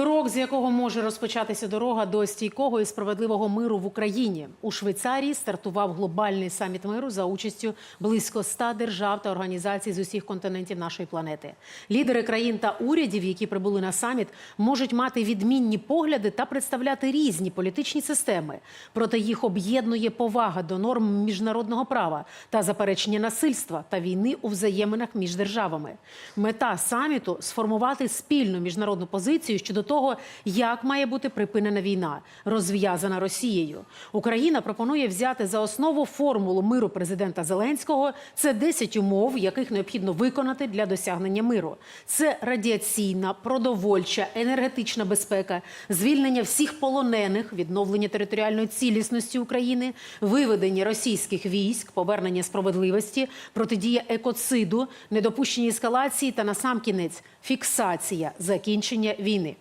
Крок, з якого може розпочатися дорога до стійкого і справедливого миру в Україні. У Швейцарії стартував глобальний саміт миру за участю близько ста держав та організацій з усіх континентів нашої планети. Лідери країн та урядів, які прибули на саміт, можуть мати відмінні погляди та представляти різні політичні системи. Проте їх об'єднує повага до норм міжнародного права та заперечення насильства та війни у взаєминах між державами. Мета саміту сформувати спільну міжнародну позицію щодо того, як має бути припинена війна, розв'язана Росією. Україна пропонує взяти за основу формулу миру президента Зеленського. Це 10 умов, яких необхідно виконати для досягнення миру. Це радіаційна, продовольча, енергетична безпека, звільнення всіх полонених, відновлення територіальної цілісності України, виведення російських військ, повернення справедливості, протидія екоциду, недопущення ескалації та насамкінець фіксація закінчення війни.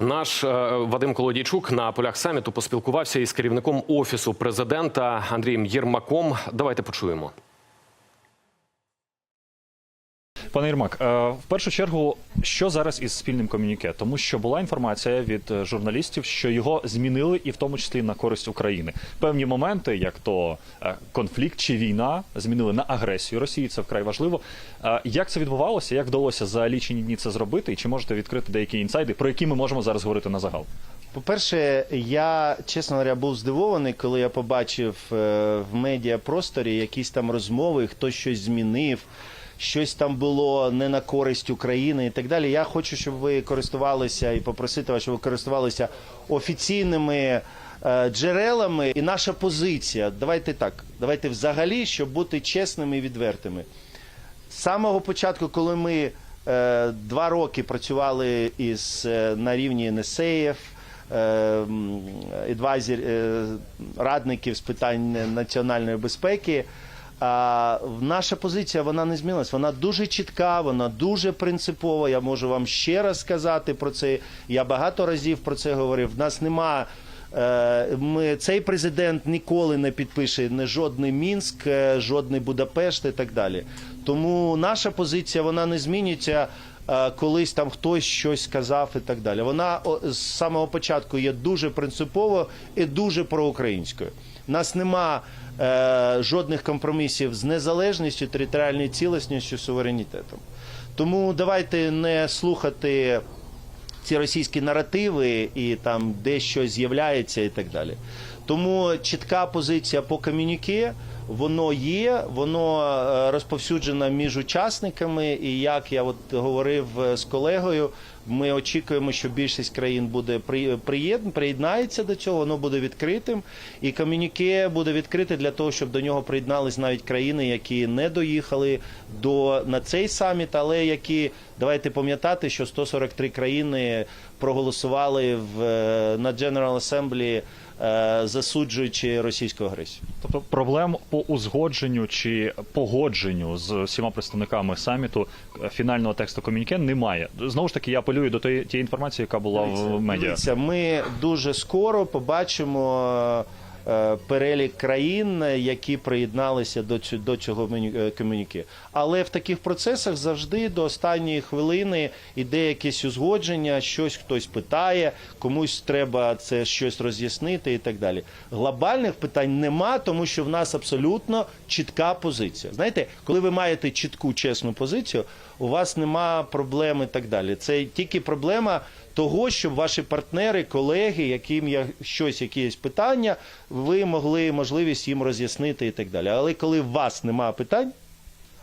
Наш е, Вадим Колодійчук на полях саміту поспілкувався із керівником офісу президента Андрієм Єрмаком. Давайте почуємо. Пане Єрмак, е, в першу чергу, що зараз із спільним комюніке? Тому що була інформація від е, журналістів, що його змінили, і в тому числі на користь України. Певні моменти, як то е, конфлікт чи війна, змінили на агресію Росії. Це вкрай важливо. Як це відбувалося? Як вдалося за лічені дні це зробити? І чи можете відкрити деякі інсайди, про які ми можемо зараз говорити на загал? По-перше, я, чесно говоря, був здивований, коли я побачив в медіапросторі якісь там розмови, хтось щось змінив, щось там було не на користь України і так далі. Я хочу, щоб ви користувалися і попросити вас, щоб ви користувалися офіційними е, джерелами. І наша позиція, давайте так, давайте взагалі, щоб бути чесними і відвертими. З самого початку, коли ми е, два роки працювали із е, на рівні НСЕФ, м, адвайзер, радників з питань національної безпеки. А наша позиція вона не змінилась. Вона дуже чітка, вона дуже принципова. Я можу вам ще раз сказати про це. Я багато разів про це говорив. В нас нема. е, Ми цей президент ніколи не підпише не жодний мінськ, е, жодний Будапешт і так далі. Тому наша позиція вона не змінюється. е, Колись там хтось щось сказав і так далі. Вона з самого початку є дуже принципово і дуже проукраїнською. Нас нема е, жодних компромісів з незалежністю, територіальною цілісністю, суверенітетом. Тому давайте не слухати ці російські наративи і там де щось з'являється і так далі. Тому чітка позиція по комюніке, воно є, воно е, розповсюджено між учасниками. І як я от говорив е, з колегою, ми очікуємо, що більшість країн буде при- приєд- приєднається до цього, воно буде відкритим. І комюніке буде відкрите для того, щоб до нього приєднались навіть країни, які не доїхали до на цей саміт, але які давайте пам'ятати, що 143 країни проголосували в е, на General Assembly, е, засуджуючи російську агресію. Тобто проблем по узгодженню чи погодженню з всіма представниками саміту е, фінального тексту комюніке немає. Знову ж таки, я апелюю до тієї інформації, яка була в медіа. Дивіться, ми дуже скоро побачимо перелік країн, які приєдналися до до цього е, комюніке. Але в таких процесах завжди до останньої хвилини іде якесь узгодження, щось хтось питає, комусь треба це щось роз'яснити і так далі. Глобальних питань нема, тому що в нас абсолютно чітка позиція. Знаєте, коли ви маєте чітку чесну позицію, у вас нема проблем і так далі. Це тільки проблема того, щоб ваші партнери, колеги, яким є щось, якісь питання, ви могли можливість їм роз'яснити і так далі. Але коли у вас немає питань,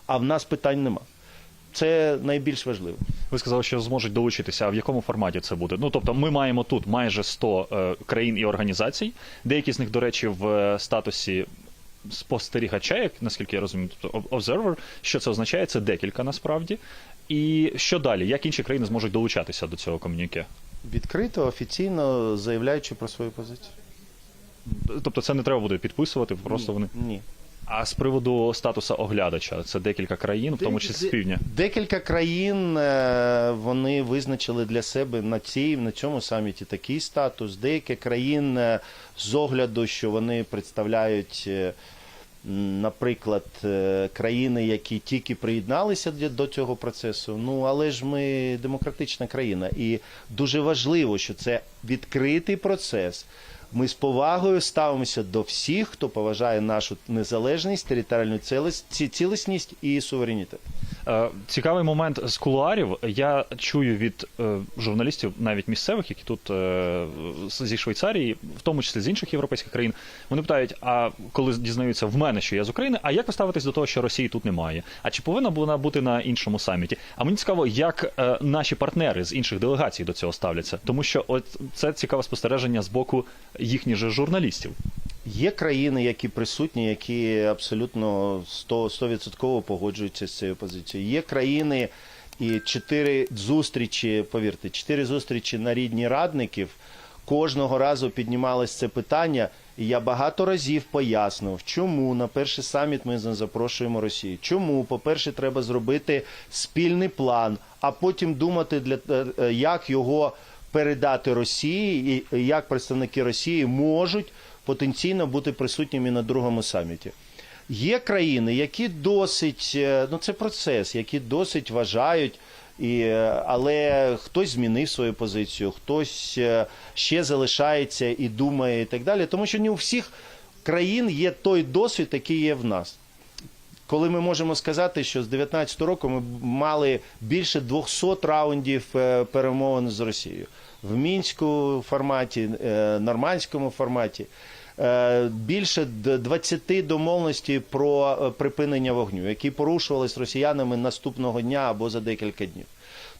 а в нас питань нема. Це найбільш важливо. Ви сказали, що зможуть долучитися. А в якому форматі це буде? Ну тобто, ми маємо тут майже 100 е, країн і організацій. Деякі з них, до речі, в е, статусі спостерігача, як наскільки я розумію, тобто observer. Що це означає? Це декілька насправді. І що далі? Як інші країни зможуть долучатися до цього комюніке? Відкрито, офіційно заявляючи про свою позицію. Тобто, це не треба буде підписувати, просто вони. Ні. А з приводу статусу оглядача, це декілька країн, в тому числі з півдня. Декілька країн е, вони визначили для себе на цій на цьому саміті такий статус. Деякі країн е, з огляду, що вони представляють е, наприклад, е, країни, які тільки приєдналися до цього процесу. Ну але ж ми демократична країна, і дуже важливо, що це відкритий процес. Ми з повагою ставимося до всіх, хто поважає нашу незалежність, територіальну цілісність і суверенітет. Е, Цікавий момент з кулуарів. Я чую від е, журналістів, навіть місцевих, які тут е, зі Швейцарії, в тому числі з інших європейських країн. Вони питають: а коли дізнаються в мене, що я з України, а як ви ставитесь до того, що Росії тут немає? А чи повинна вона бути на іншому саміті? А мені цікаво, як наші партнери з інших делегацій до цього ставляться, тому що от це цікаве спостереження з боку їхніх же журналістів. Є країни, які присутні, які абсолютно 100%, 100% погоджуються з цією позицією. Є країни і чотири зустрічі, повірте, чотири зустрічі на рідні радників. Кожного разу піднімалось це питання, і я багато разів пояснив, чому на перший саміт ми запрошуємо Росію. Чому, по-перше, треба зробити спільний план, а потім думати, для е, е, як його передати Росії, і як представники Росії можуть потенційно бути присутніми на другому саміті. Є країни, які досить, е, ну це процес, які досить вважають, і, е, але хтось змінив свою позицію, хтось е, ще залишається і думає, і так далі. Тому що не у всіх країн є той досвід, який є в нас. Коли ми можемо сказати, що з 2019 року ми мали більше 200 раундів перемовин з Росією в мінську форматі, е, нормандському форматі. е, Більше 20 домовленостей про е, припинення вогню, які порушувались росіянами наступного дня або за декілька днів.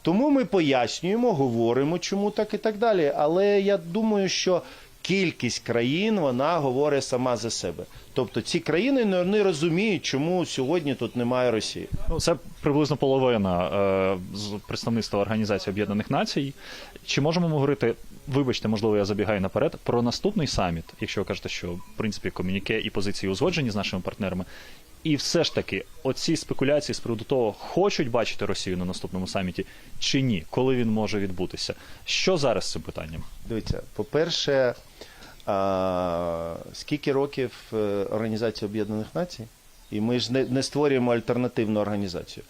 Тому ми пояснюємо, говоримо, чому так і так далі. Але я думаю, що кількість країн вона говорить сама за себе. Тобто ці країни не не розуміють, чому сьогодні тут немає Росії. Ну, це приблизно половина е, з представництва Організації Об'єднаних Націй. Чи можемо ми говорити, вибачте, можливо, я забігаю наперед, про наступний саміт, якщо ви кажете, що в принципі комюніке і позиції узгоджені з нашими партнерами. І все ж таки, оці спекуляції з приводу того, хочуть бачити Росію на наступному саміті чи ні, коли він може відбутися. Що зараз з цим питанням? Дивіться, по-перше, скільки років е, Організація Об'єднаних Націй, і ми ж не, не створюємо альтернативну організацію.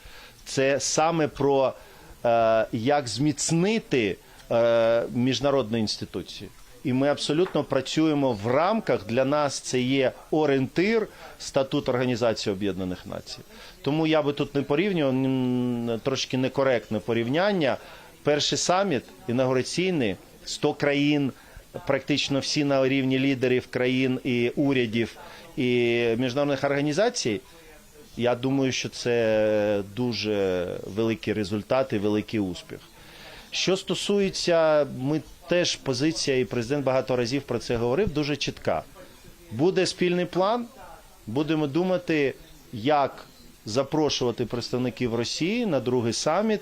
Це саме про е, як зміцнити е, міжнародну інституцію. І ми абсолютно працюємо в рамках. Для нас це є орієнтир статут Організації Об'єднаних Націй. Тому я би тут не порівнював трошки некоректне порівняння. Перший саміт інаугураційний 100 країн, практично всі на рівні лідерів країн і урядів і міжнародних організацій. Я думаю, що це дуже великий результат і великий успіх. Що стосується, ми теж позиція, і президент багато разів про це говорив, дуже чітка. Буде спільний план, будемо думати, як запрошувати представників Росії на другий саміт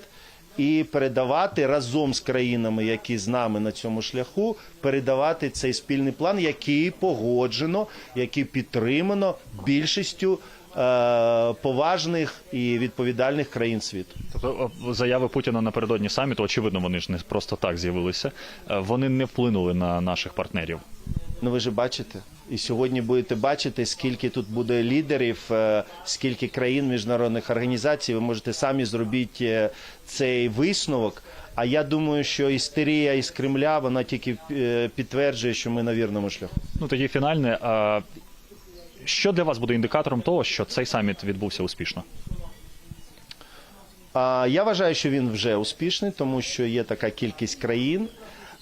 і передавати разом з країнами, які з нами на цьому шляху, передавати цей спільний план, який погоджено, який підтримано більшістю поважних і відповідальних країн світу. Тобто заяви Путіна напередодні саміту, очевидно, вони ж не просто так з'явилися. Е, Вони не вплинули на наших партнерів. Ну ви ж бачите. І сьогодні будете бачити, скільки тут буде лідерів, е, скільки країн міжнародних організацій. Ви можете самі зробити е, цей висновок. А я думаю, що істерія із Кремля вона тільки е, підтверджує, що ми на вірному шляху. Ну тоді фінальне. А що для вас буде індикатором того, що цей саміт відбувся успішно? Я вважаю, що він вже успішний, тому що є така кількість країн.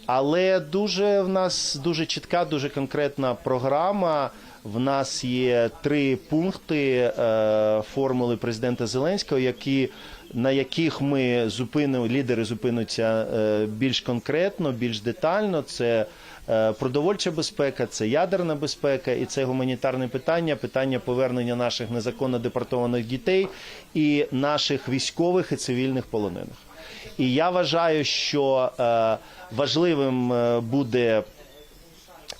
Але дуже в нас дуже чітка, дуже конкретна програма. В нас є три пункти е, формули президента Зеленського, які, на яких ми зупинимо, лідери зупинуться е, більш конкретно, більш детально. Це продовольча безпека, це ядерна безпека і це гуманітарне питання, питання повернення наших незаконно депортованих дітей і наших військових і цивільних полонених. І я вважаю, що е, важливим е, буде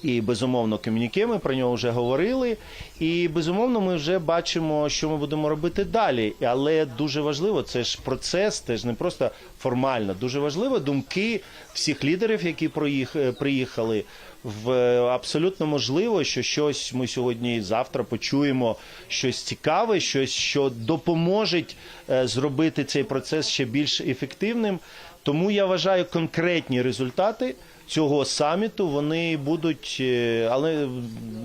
І безумовно комюніке, ми про нього вже говорили. І безумовно, ми вже бачимо, що ми будемо робити далі. Але дуже важливо, це ж процес, це ж не просто формально. Дуже важливо думки всіх лідерів, які проїх- е, приїхали. В абсолютно можливо, що щось ми сьогодні і завтра почуємо щось цікаве, щось, що допоможе е, зробити цей процес ще більш ефективним. Тому я вважаю конкретні результати цього саміту. Вони будуть е, але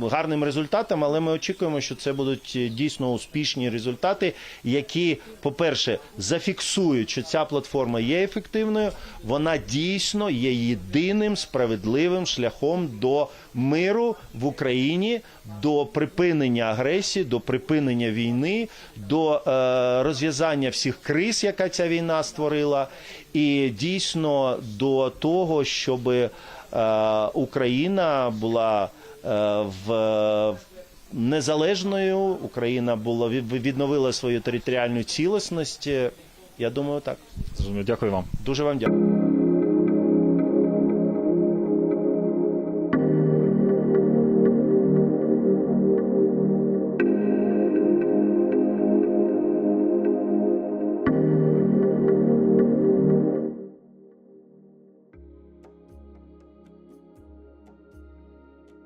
гарним результатом, але ми очікуємо, що це будуть е, дійсно успішні результати, які, по-перше, зафіксують, що ця платформа є ефективною. Вона дійсно є єдиним справедливим шляхом до миру в Україні, до припинення агресії, до припинення війни, до е, розв'язання всіх криз, яка ця війна створила, і дійсно до того, щоб Україна була е, в незалежною, Україна була відновила свою територіальну цілісність. Я думаю, так. Дякую вам. Дуже вам дякую.